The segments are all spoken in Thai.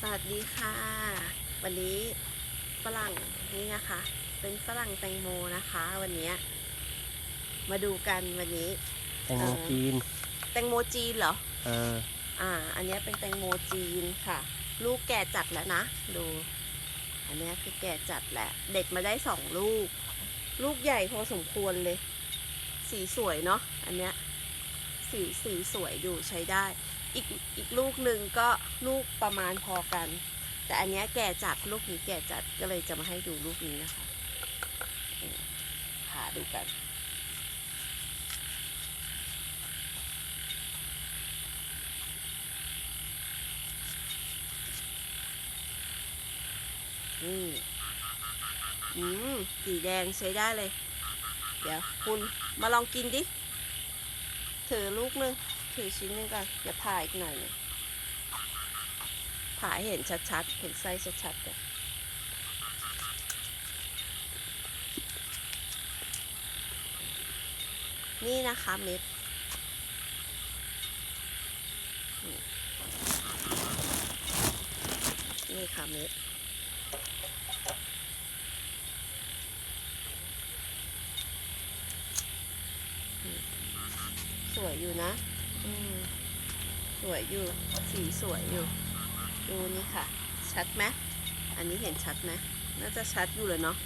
สวัสดีค่ะ วันนี้ฝรั่งนี่นะคะ เป็นฝรั่งแตงโมนะคะ วันนี้ มาดูกันวันนี้ แตงโมจีน แตงโมจีนเหรอ เออ อ่า อันนี้เป็นแตงโมจีนค่ะ ลูกแก่จัดแล้วนะ ดู อันนี้คือแก่จัดแหละ เด็ดมาได้สองลูก ลูกใหญ่พอสมควรเลย สีสวยเนาะ อันเนี้ย สีสีสวยอยู่ใช้ได้ อีกอีกลูกหนึ่งก็ลูกประมาณพอกัน แต่อันเนี้ยแก่จัดลูกนี้แก่จัดก็เลยจะมาให้ดูลูกนี้นะคะหาดูกันอืมอืมสีแดงใช้ได้เลย เดี๋ยวคุณมาลองกินดิ ถือลูกนึง ถือชิ้นนึงก่อนเดี๋ยวผ่าอีกหน่อยนึงผ่าให้เห็นชัดๆ เห็นไส้ชัดๆกันนี่นะคะเม็ดนี่นี่ค่ะเม็ดสวยอยู่นะ สวยอยู่ สีสวยอยู่ ดูนี่ค่ะ ชัดไหมอันนี้เห็นชัดไหมน่าจะชัดอยู่เลยเนาะ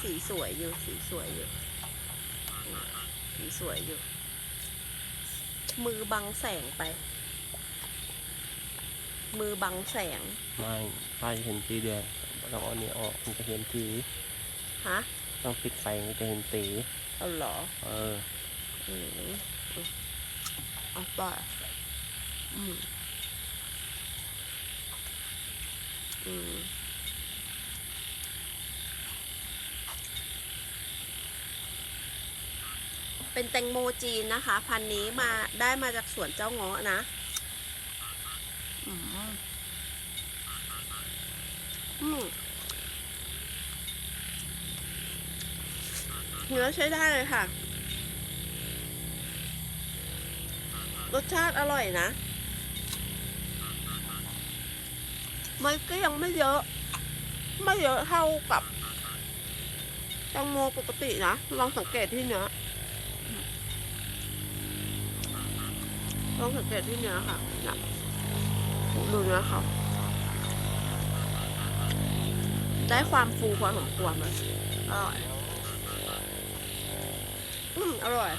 สีสวยอยู่ สีสวยอยู่อืมสีสวยอยู่ มือบังแสงไป มือบังแสง ไม่ไฟเห็นสีแดงต้องเอาอันนี้ออกมันจะเห็นสี ฮะ ต้องปิดไฟมันจะเห็นสี เอาเหรอ เออ อืมอืมเอาป่ะอืมอืมเป็นแตงโมจีนนะคะ พันนี้มาได้มาจากสวนเจ้าเงาะนะอืมอืมเนื้อใช้ได้เลยค่ะ รสชาติอร่อยนะ มันก็ยังไม่เยอะ ไม่เยอะเท่ากับแตงโมปกตินะ ลองสังเกตที่เนื้อ ลองสังเกตที่เนื้อค่ะนะดูเนื้อเขาได้ความฟูพอสมควรเลยอร่อย อืม อร่อย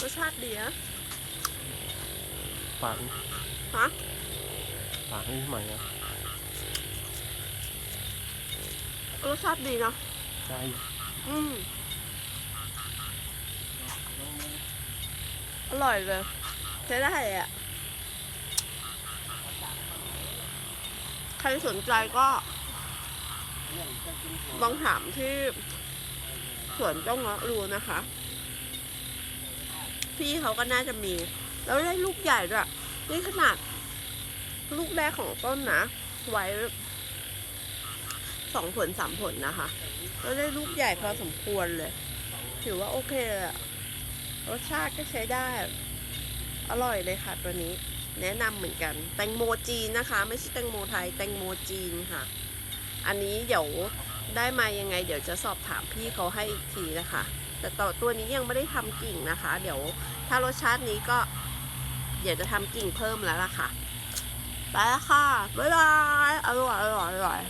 รสชาติดีนะ ฝังฮะฝังนี่ใหม่อะรสชาติดีเนาะใช่อืมอร่อยเลยใช้ได้เลยอะ ใครสนใจก็ลองถามที่สวนเจ้าเงาะดูนะคะ พี่เขาก็น่าจะมี แล้วได้ลูกใหญ่ด้วยนี่ขนาด ลูกแรกของต้นนะ ไว้สองผลสามผลนะคะ แล้วได้ลูกใหญ่พอสมควรเลย ถือว่าโอเคเลยรสชาติก็ใช้ได้ อร่อยเลยค่ะตัวนี้ แนะนำเหมือนกัน แตงโมจีนนะคะ ไม่ใช่แตงโมไทย แตงโมจีนค่ะ อันนี้เดี๋ยวได้มายังไง เดี๋ยวจะสอบถามพี่เขาให้อีกทีนะคะ แต่ต่อตัวนี้ยังไม่ได้ทำกิ่งนะคะ เดี๋ยวถ้ารสชาตินี้ก็ เดี๋ยวจะทำกิ่งเพิ่มแล้วล่ะค่ะ ไปแล้วค่ะ บ๊ายบาย อร่อยอร่อยอร่อย